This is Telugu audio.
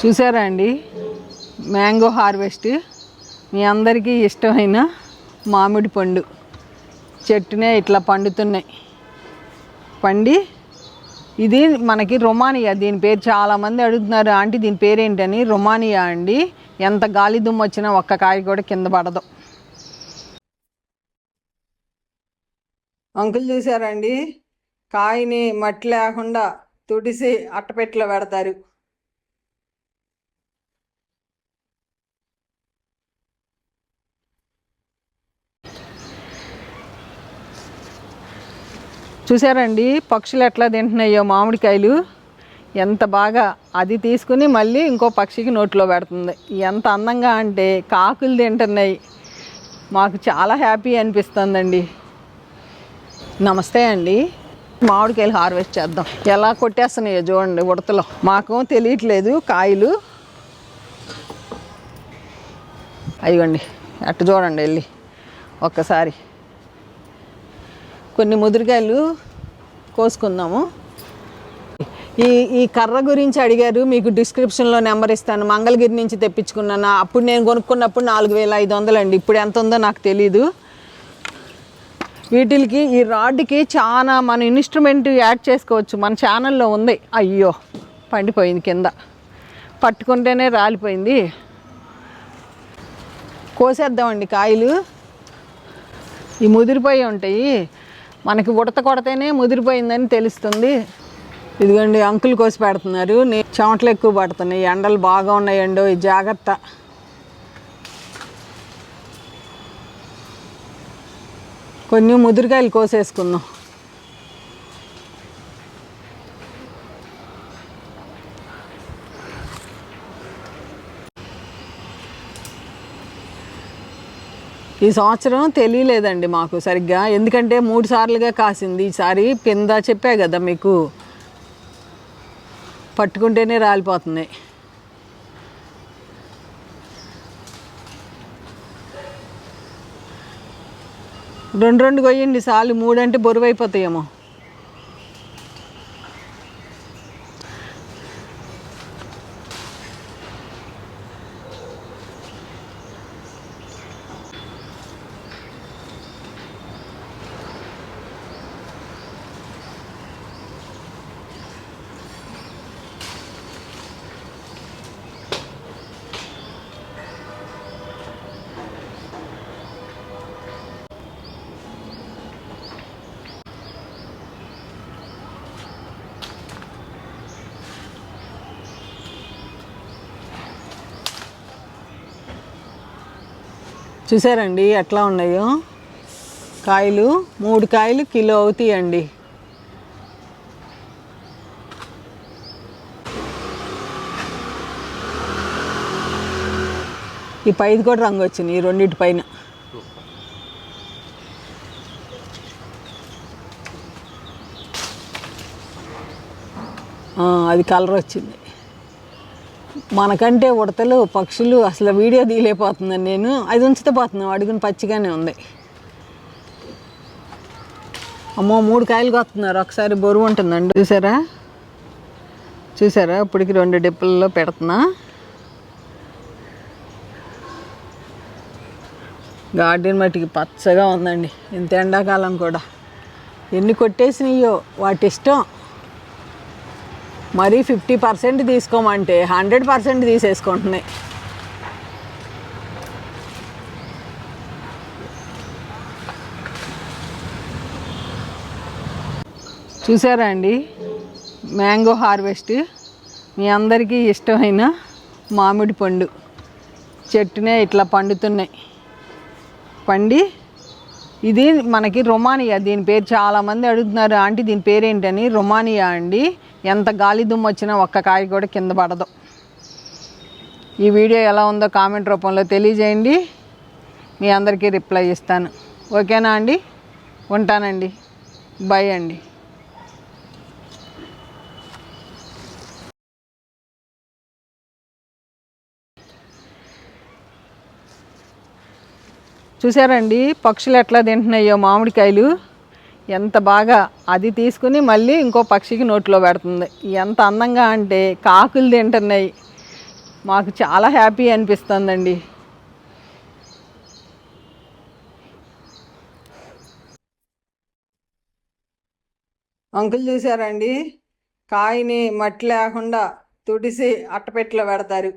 చూసారా అండి? Mango harvest. మీ అందరికీ ఇష్టమైన మామిడి పండు. చెట్టునే ఇట్లా పండుతున్నాయి. పండి ఇది మనకి రొమానియా. దీని పేరు చాలామంది అడుగుతున్నారు ఆంటీ దీని పేరు ఏంటని రొమానియా అండి. ఎంత గాలి దుమ్ము వచ్చినా ఒక్క కాయ కూడా కింద పడదు. అంకుల్ చూసారండి కాయని మట్టి లేకుండా తుడిసి అట్టపెట్టలో పెడతారు. చూసారండి పక్షులు ఎట్లా తింటున్నాయో మామిడికాయలు. ఎంత బాగా అది తీసుకుని మళ్ళీ ఇంకో పక్షికి నోట్లో పెడుతుంది. ఎంత అందంగా అంటే కాకులు తింటున్నాయి. మాకు చాలా హ్యాపీ అనిపిస్తుందండి. నమస్తే అండి. మామిడికాయలు హార్వెస్ట్ చేద్దాం. ఎలా కొట్టేస్తున్నాయో చూడండి ఉడతలో. మాకు తెలియట్లేదు కాయలు. అయ్యండి అట్టు చూడండి వెళ్ళి. ఒక్కసారి. కొన్ని ముదిరికాయలు కోసుకుందాము. ఈ ఈ కర్ర గురించి అడిగారు మీకు డిస్క్రిప్షన్లో నెంబర్ ఇస్తాను. మంగళగిరి నుంచి తెప్పించుకున్నాను. అప్పుడు నేను కొనుక్కున్నప్పుడు నాలుగు వేల ఐదు వందలు అండి. ఇప్పుడు ఎంత ఉందో నాకు తెలీదు. వీటికి ఈ రాడ్కి చాలా మన ఇన్స్ట్రుమెంట్ యాడ్ చేసుకోవచ్చు. మన ఛానల్లో ఉంది. అయ్యో పండిపోయింది కింద. పట్టుకుంటేనే రాలిపోయింది. కోసేద్దామండి కాయలు. ఈ ముదిరిపోయి ఉంటాయి. మనకి ఉడత కొడితేనే ముదిరిపోయిందని తెలుస్తుంది. ఇదిగోండి అంకులు కోసి పెడుతున్నారు. నే చెమటలు ఎక్కువ పడుతున్నాయి. ఎండలు బాగా ఉన్నాయండో ఈ జాగ్రత్త. కొన్ని ముదిరికాయలు కోసేసుకుందాం. ఈ సంవత్సరం తెలియలేదండి మాకు సరిగ్గా. ఎందుకంటే మూడు సార్లుగా కాసింది. ఈసారి పింద చెప్పా కదా మీకు. పట్టుకుంటేనే రాలిపోతుంది. రెండు రెండు కొయ్యండి సాలు మూడంటే బరువు అయిపోతాయేమో చూసారండి ఎట్లా ఉన్నాయో? కాయలు మూడు కాయలు కిలో అవుతాయండి. ఈ పైది కూడా రంగు వచ్చింది ఈ రెండింటి పైన. అది కలర్ వచ్చింది. మనకంటే ఉడతలు పక్షులు అసలు వీడియో తీయలేకపోతున్నాను నేను. అది ఉంచితే పోతున్నాను అడుగుని పచ్చిగానే ఉంది. అమ్మో మూడు కాయలు కొస్తున్నారు. ఒకసారి బరువు ఉంటుందండి. చూసారా? చూసారా? ఇప్పటికి రెండు డిప్పుల్లో పెడుతున్నా. గార్డెన్ మట్టికి పచ్చగా ఉందండి. ఇంత ఎండాకాలం కూడా. ఎన్ని కొట్టేసినాయో వాటి ఇష్టం. మరీ ఫిఫ్టీ పర్సెంట్ తీసుకోమంటే హండ్రెడ్ పర్సెంట్ తీసేసుకుంటున్నాయి. చూసారా అండి? Mango harvest. మీ అందరికీ ఇష్టమైన మామిడి పండు. చెట్టునే ఇట్లా పండుతున్నాయి. పండి ఇది మనకి రొమానియా. దీని పేరు చాలామంది అడుగుతున్నారు ఆంటీ దీని పేరు ఏంటని రొమానియా అండి. ఎంత గాలి దుమ్ము వచ్చినా ఒక్క కాయ కూడా కింద పడదు. ఈ వీడియో ఎలా ఉందో కామెంట్ రూపంలో తెలియజేయండి. మీ అందరికీ రిప్లై ఇస్తాను. ఓకేనా అండి? ఉంటానండి. బై అండి. చూసారండి పక్షులు ఎట్లా తింటున్నాయో మామిడికాయలు. ఎంత బాగా అది తీసుకుని మళ్ళీ ఇంకో పక్షికి నోట్లో పెడుతుంది. ఎంత అందంగా అంటే కాకులు తింటున్నాయి. మాకు చాలా హ్యాపీ అనిపిస్తుందండి. అంకులు చూసారండి కాయని మట్టి లేకుండా తుడిసి అట్టపెట్టలో పెడతారు.